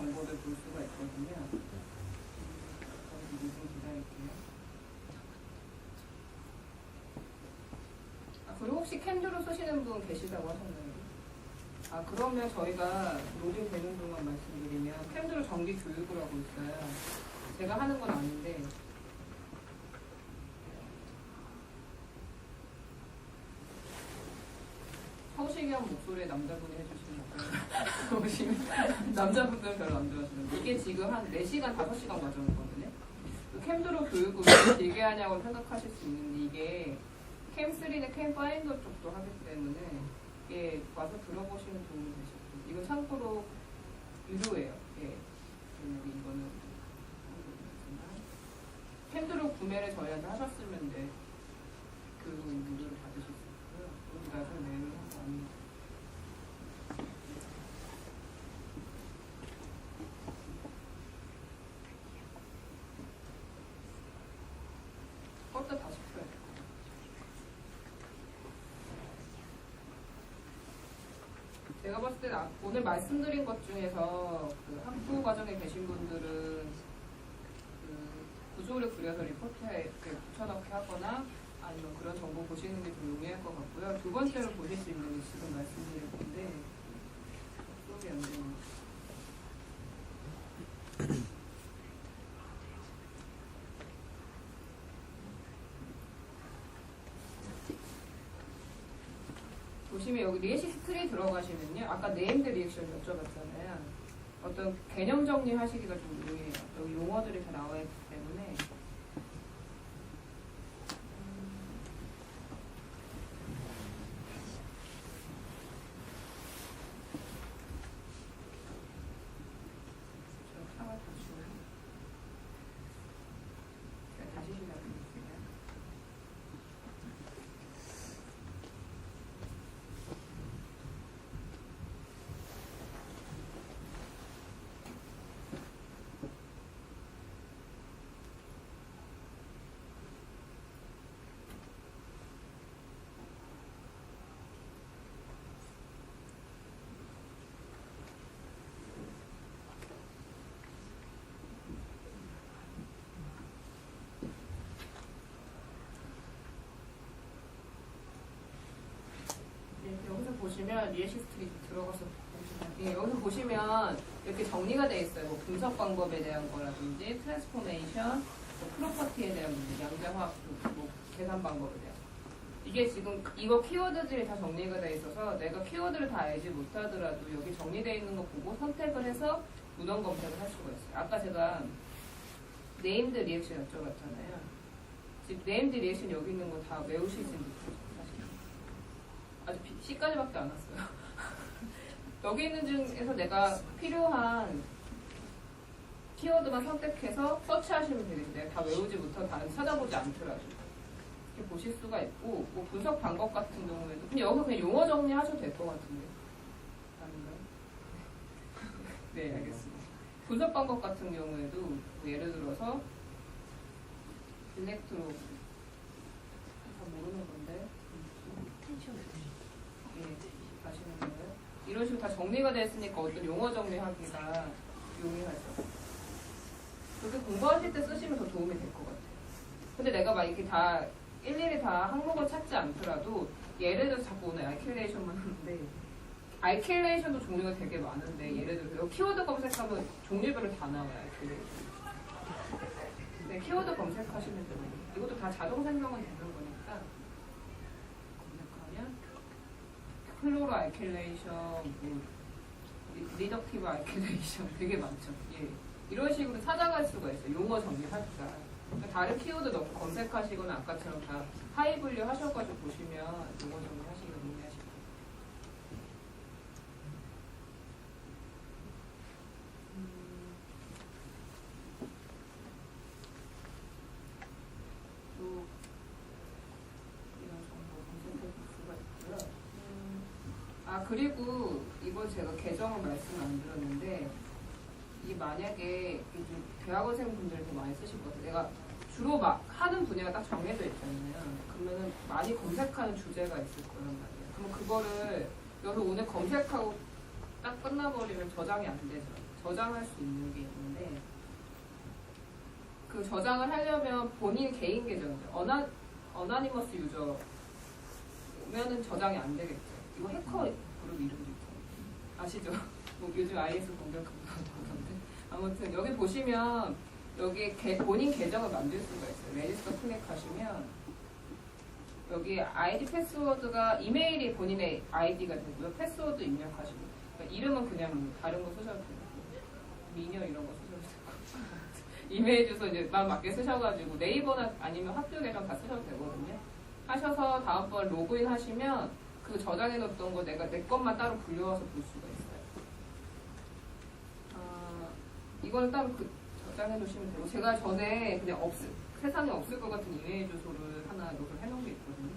정보를 볼 수가 있거든요. 아, 그리고 혹시 캔드로 쓰시는 분 계시다고 하셨나요? 아 그러면 저희가 로딩 되는 동안 말씀드리면 캔드로 정기 교육을 하고 있어요. 제가 하는 건 아닌데 성시경 목소리의 남자분이 해주시는. 보시면 남자분들은 별로 안 좋아하시는데 이게 지금 한 4시간, 5시간 과정이거든요. 그 캠드로 교육을 왜 길게 하냐고 생각하실 수 있는데 이게 캠3는 캠 파인더 쪽도 하기 때문에 이게 와서 들어보시면 도움이 거예요. 이거 참고로 유료예요. 예. 이거는 캠드로 구매를 저희한테 하셨으면 네, 그 무료를 받으실 수 있고요. 여기 나중에 내용이 많이 껐다 다시 켜야 돼. 제가 봤을 때는 아- 오늘 말씀드린 것 중에서 그 학부 과정에 계신 분들은 그 구조를 그려서 리포트에 붙여넣기 하거나 아니면 그런 정보 보시는 게 좀 용이할 것 같고요. 두 번째로 보실 수 있는 게 지금 말씀드릴 건데 수업이 안 보시면 여기 리에시스 트리 들어가시면요. 아까 네임드 리액션 여쭤봤잖아요. 어떤 개념 정리하시기가 좀 용이해요. 여기 용어들이 다 나와 있기 때문에 저 상을 다 주고 제가 다시 시작드릴게요. 네, 여기서 보시면 리에시스트리 들어가서 보시면 예, 여기서 보시면 이렇게 정리가 되어 있어요. 뭐 분석 방법에 대한 거라든지 트랜스포메이션, 뭐 프로퍼티에 대한 문제, 양자화학, 뭐 계산 방법에 대한 거. 이게 지금 이거 키워드들이 다 정리가 되어 있어서 내가 키워드를 다 알지 못하더라도 여기 정리되어 있는 거 보고 선택을 해서 문헌 검색을 할 수가 있어요. 아까 제가 네임드 리액션 여쭤봤잖아요. 지금 네임드 리액션 여기 있는 거 다 외우실 수 있는 거죠, 사실. 아직 비- C까지밖에 안 왔어요. 여기 있는 중에서 내가 필요한 키워드만 선택해서 서치하시면. 내가 다 외우지 못하고 다른 찾아보지 않더라도. 이렇게 보실 수가 있고, 뭐 분석 방법 같은 경우에도, 근데 여기서 그냥 용어 정리하셔도 될 것 같은데. 네, 알겠습니다. 분석 방법 같은 경우에도, 뭐 예를 들어서, 일렉트로, 다 모르는 건데, 예, 아시는 거예요? 이런 식으로 다 정리가 됐으니까 어떤 용어 정리하기가 용이하죠. 그렇게 공부하실 때 쓰시면 더 도움이 될 것 같아요. 근데 내가 막 이렇게 다 일일이 다 항목을 찾지 않더라도 예를 들어서 자꾸 오늘 알킬레이션만 하는데 알킬레이션도 종류가 되게 많은데 예를 여기 키워드 검색하면 종류별로 다 나와요 알킬레이션. 네, 키워드 검색하시면 돼요. 이것도 다 자동 생성은 거니까 검색하면 클로로 알킬레이션, 뭐 리- 리덕티브 알킬레이션 되게 많죠. 예. 이런 식으로 찾아갈 수가 있어요. 용어 정리하기가. 그러니까 다른 키워드 넣고 검색하시거나 아까처럼 다 하이 분류 하셔가지고 보시면 용어 정리하시기가 용이하실 거예요. 음. 또 이런 정보 검색해 볼 수가 있고요. 음, 아 그리고 이건 제가 계정을 말씀 안 드렸는데 이 만약에 요즘 대학원생 분들도 많이 쓰실 것 같아요. 내가 주로 막 하는 분야가 딱 정해져 있잖아요. 그러면은 많이 검색하는 주제가 있을 거란 말이에요. 그럼 그거를 여기서 오늘 검색하고 딱 끝나버리면 저장이 안 되죠. 저장할 수 있는 게 있는데 그 저장을 하려면 본인 개인 계정이죠. 어나 어나니머스 유저면은 저장이 안 되겠죠. 이거 해커 그룹 이름도 있죠. 아시죠? 뭐 요즘 IS 공격하고 그러던데. 아무튼 여기 보시면 여기 개- 본인 계정을 만들 수가 있어요. 레지스터 클릭하시면 여기 아이디 패스워드가 이메일이 본인의 아이디가 되고요. 패스워드 입력하시고 그러니까 이름은 그냥 뭐 다른 거 쓰셔도 되고 미녀 이런 거 쓰셔도 되고 이메일 주소 이제 맘 맞게 쓰셔가지고 네이버나 아니면 학교 계정 다 쓰셔도 되거든요. 하셔서 다음번 로그인 하시면 그 저장해 놓던 거 내가 내 것만 따로 불려와서 볼 수가 있어요. 아, 이거는 따로 그 저장해 놓으시면 되고 제가 전에 그냥 없을 세상에 없을 것 같은 이메일 주소를 하나 노트를 해놓은 게 있거든요.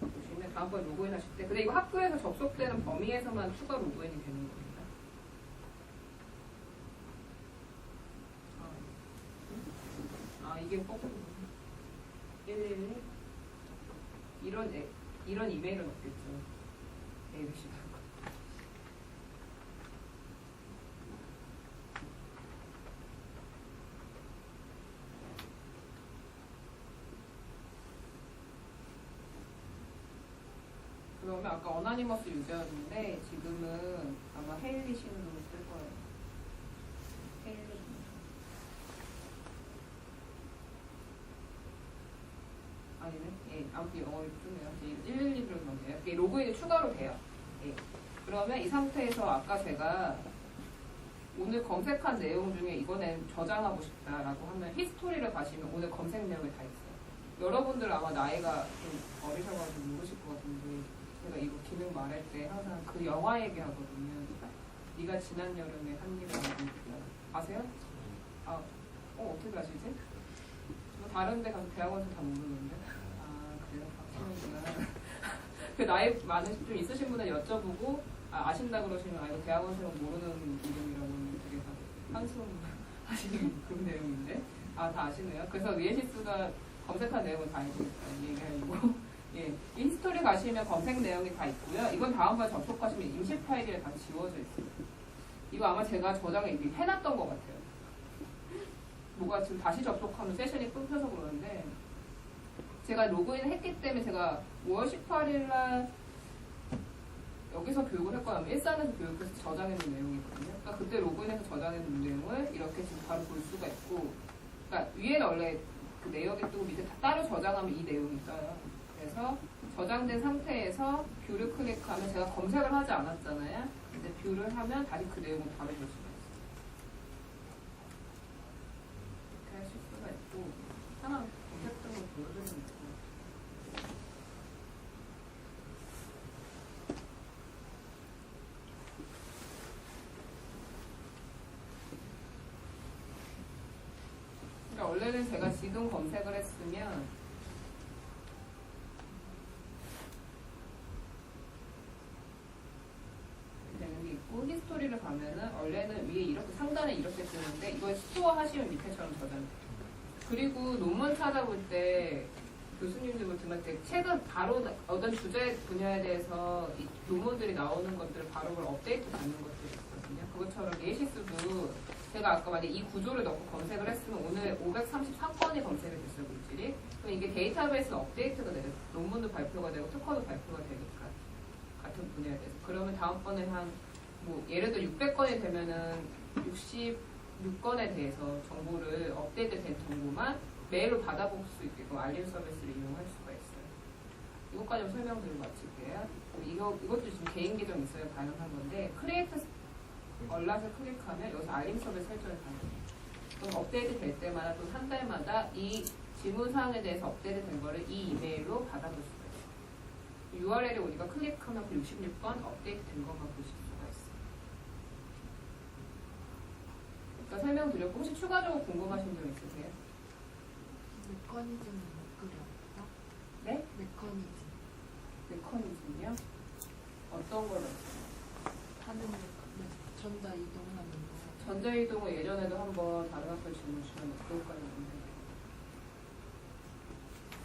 보시면 다음번 로그인 하실 때 근데 이거 학교에서 접속되는 범위에서만 추가 로그인이 되는 겁니다. 아, 아, 이게 꼭111 이런 애- 이런 이메일은 없겠죠. 그러면 아까 어나니머스 유저였는데 지금은 아마 헤일리 신으로 쓸 거예요. 헤일리. 아니네. 예, 아무튼 영어로 쓰네요. 112로 넣네요. 이게 로그인이 추가로 돼요. 예. 그러면 이 상태에서 아까 제가 오늘 검색한 내용 중에 이거는 저장하고 싶다라고 하면 히스토리를 가시면 오늘 검색 내용이 다 있어요. 여러분들 아마 나이가 좀 어리셔가지고 모르실 것 같은데 제가 이거 기능 말할 때 항상 그 영화 얘기하거든요. 네가 지난 여름에 한 먹은 아세요? 아, 어 어떻게 아시지? 뭐 다른 데 가서 대학원에서 다 모르는데. 아 그래요? 아시는구나. 그 나이 많으신 좀 있으신 분은 여쭤보고 아, 아신다 그러시면 아 이거 대학원생은 모르는 이름이라고 되게 다 한숨 하시는 그런 내용인데 아 다 아시네요. 그래서 리에시스가 검색한 내용을 다 있어요. 얘기하고 예, 인스톨에 가시면 검색 내용이 다 있고요. 이건 다음번에 접속하시면 임시 파일이 다 지워져 있어요. 이거 아마 제가 저장을 이미 해놨던 것 같아요. 뭐가 지금 다시 접속하면 세션이 끊겨서 그러는데 제가 로그인을 했기 때문에 제가 5월 18일 날 여기서 교육을 했거나 일산에서 교육해서 저장해놓은 내용이거든요. 그러니까 그때 로그인해서 저장해놓은 내용을 이렇게 지금 바로 볼 수가 있고 그러니까 위에는 원래 그 내역이 뜨고 밑에 다 따로 저장하면 이 내용이 떠요. 그래서 저장된 상태에서 뷰를 클릭하면 제가 검색을 하지 않았잖아요. 근데 뷰를 하면 다시 그 내용을 바로 볼 수가 있어요. 이렇게 하실 수가 있고 하나 보여드리면 있고 원래는 제가 지금 검색을 했으면 되는 게 있고 히스토리를 가면은 원래는 위에 이렇게 상단에 이렇게 뜨는데 이걸 스토어 하시면 밑에처럼 저장돼요. 그리고 논문 찾아볼 때 교수님들 같은 때 최근 바로 나- 어떤 주제 분야에 대해서 이 논문들이 나오는 것들을 바로바로 업데이트 되는 것들이 있거든요. 그것처럼 예시스도 제가 아까 만약 이 구조를 넣고 검색을 했으면 오늘 533건이 검색이 됐어요, 물질이. 그럼 이게 데이터베이스는 업데이트가 돼요. 논문도 발표가 되고 특허도 발표가 되니까. 같은 분야에 대해서. 그러면 다음번에 한, 뭐, 예를 들어 600건이 되면은 66건에 대해서 정보를 업데이트 된 정보만 메일로 받아볼 수 있게끔 알림 서비스를 이용할 수가 있어요. 이것까지 좀 설명드리고 마칠게요. 이거, 이것도 지금 개인 계정 있어야 가능한 건데, 크리에이트 얼랏을 클릭하면 여기서 알림 서비스 설정이 가능해요. 그럼 업데이트 될 때마다 또 한 달마다 이 질문사항에 대해서 업데이트 된 거를 이 이메일로 받아볼 수가 있어요. URL에 오니까 클릭하면 그 66번 업데이트 된 것만 보실 수가 있어요. 그러니까 설명드렸고 혹시 추가적으로 궁금하신 점 있으세요? 메커니즘은 못 그려. 네? 메커니즘. 메커니즘이요? 어떤 거를? 하는 메커- 전자 이동하는 거. 전자이동을 예전에도 한번 다른 학교 질문 그것까지 없는데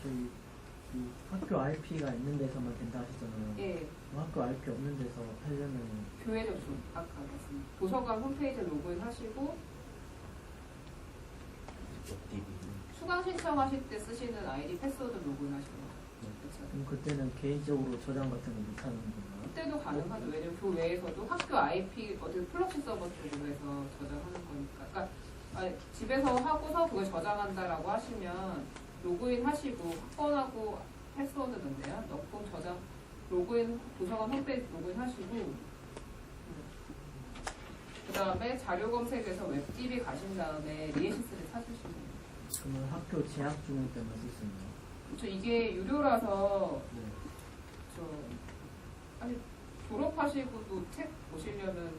저희 그 학교 RP가 있는 데서만 된다 하시잖아요. 예, 그럼 학교 RP 없는 데서 하려면 교회 접수 아까 말씀. 도서관 홈페이지 로그인 하시고. 수강 신청하실 때 쓰시는 아이디 패스워드 로그인 거죠. 그렇죠. 그럼 그때는 개인적으로 저장 같은 거 못 하는 건가요? 그때도 가능하죠. 왜냐면 교외에서도 학교 IP 어디 플러시 서버 쪽으로 해서 저장하는 거니까. 그러니까 아니, 집에서 하고서 그걸 저장한다라고 하시면 로그인 하시고 학번하고 패스워드 넣네요. 넣고 저장 로그인 도서관 홈페이지 로그인 하시고 그 다음에 자료 검색에서 웹DB 가신 다음에 리에시스를 찾으시면 돼요. 그러면 학교 재학 중일 때만 쓸 수 있나요? 그렇죠. 이게 유료라서 네. 저 아니 졸업하시고도 책 보시려면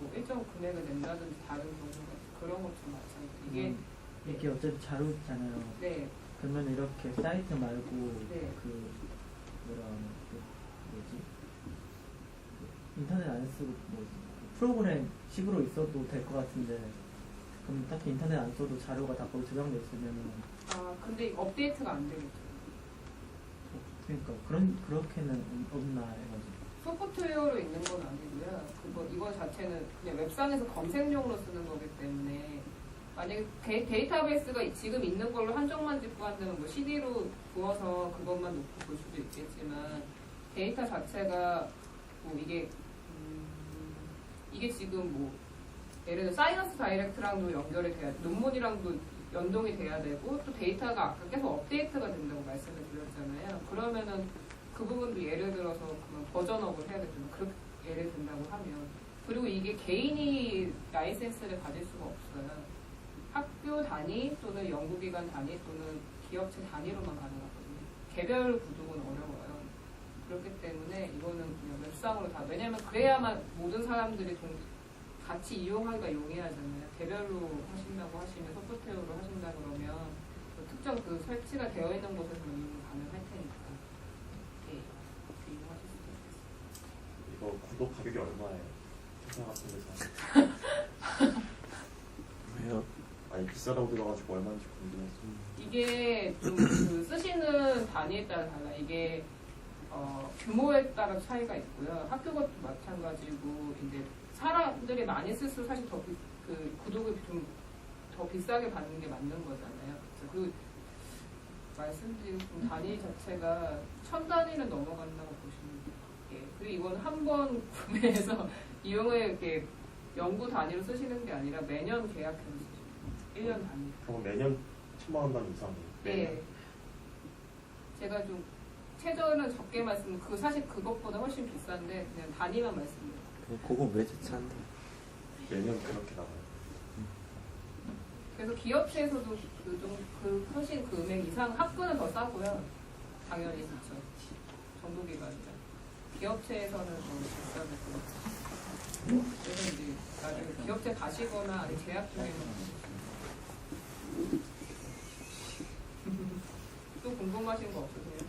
뭐 일정 금액을 낸다든지 다른 경우가 그런 것좀 마찬가지. 이게 음, 이게 어차피 자료잖아요. 네 그러면 이렇게 사이트 말고 네. 그 뭐라 그 뭐지 인터넷 안 쓰고 뭐지 프로그램 식으로 있어도 될 것 같은데 그럼 딱히 인터넷 안 써도 자료가 다 거기 저장돼 있으면은 아 근데 업데이트가 안 되겠죠. 그러니까 그런 그렇게는 없- 없나 해가지고 소프트웨어로 있는 건 아니고요. 그거 이거 자체는 그냥 웹상에서 검색용으로 쓰는 거기 때문에 만약에 데, 데이터베이스가 지금 있는 걸로 한정만 짚고 한다면 뭐 CD로 부어서 그것만 놓고 볼 수도 있겠지만 데이터 자체가 뭐 이게 음, 이게 지금 뭐 예를 들어 사이언스 다이렉트랑도 연결이 돼야 논문이랑도 연동이 돼야 되고 또 데이터가 아까 계속 업데이트가 된다고 말씀을 드렸잖아요. 그러면은 그 부분도 예를 들어서 버전업을 해야 되잖아요. 그렇게 예를 든다고 하면 그리고 이게 개인이 라이센스를 가질 수가 없어요. 학교 단위 또는 연구기관 단위 또는 기업체 단위로만 가능하거든요. 개별 구독은 어려워요. 그렇기 때문에 이거는 그냥 웹상으로 다 왜냐면 그래야만 모든 사람들이 동, 같이 이용하기가 용이하잖아요. 개별로 하신다고 하시면 소프트웨어로 하신다 그러면 그 특정 그 설치가 되어 있는 곳에서 이용 가능할 테니까 예, 그렇게 이용하실 수도 구독 가격이 얼마예요? 회사 같은 데서. 왜요? 아니 비싸다고 들어가지고 얼마인지 궁금해서. 이게 좀 그 쓰시는 단위에 따라 달라. 이게 어, 규모에 따라 차이가 있고요. 학교 것도 마찬가지고 이제 사람들이 많이 쓸수록 사실 더 그 구독을 좀 더 비싸게 받는 게 맞는 거잖아요. 그쵸? 그리고 말씀드린 그 단위 자체가 천 단위는 넘어간다고 보시면 돼요. 예. 그리고 이건 한 번 구매해서 이용을 이렇게 연구 단위로 쓰시는 게 아니라 매년 계약해서 쓰시는 거예요. 1년 단위. 그럼 매년 천만 원단 이상이에요. 네. 제가 좀 최저는 적게 말씀, 그 사실 그것보다 훨씬 비싼데 그냥 단위만 말씀드려요. 그거 왜 제차한데? 매년 그렇게 나와요. 그래서 기업체에서도 그 좀, 그 훨씬 금액 이상 학부는 더 싸고요. 당연히 그렇죠. 정보기관이라. 기업체에서는 더 비싸고. 그래서 이제 기업체 가시거나 아니 재학 중에는 또 궁금하신 거 없으세요?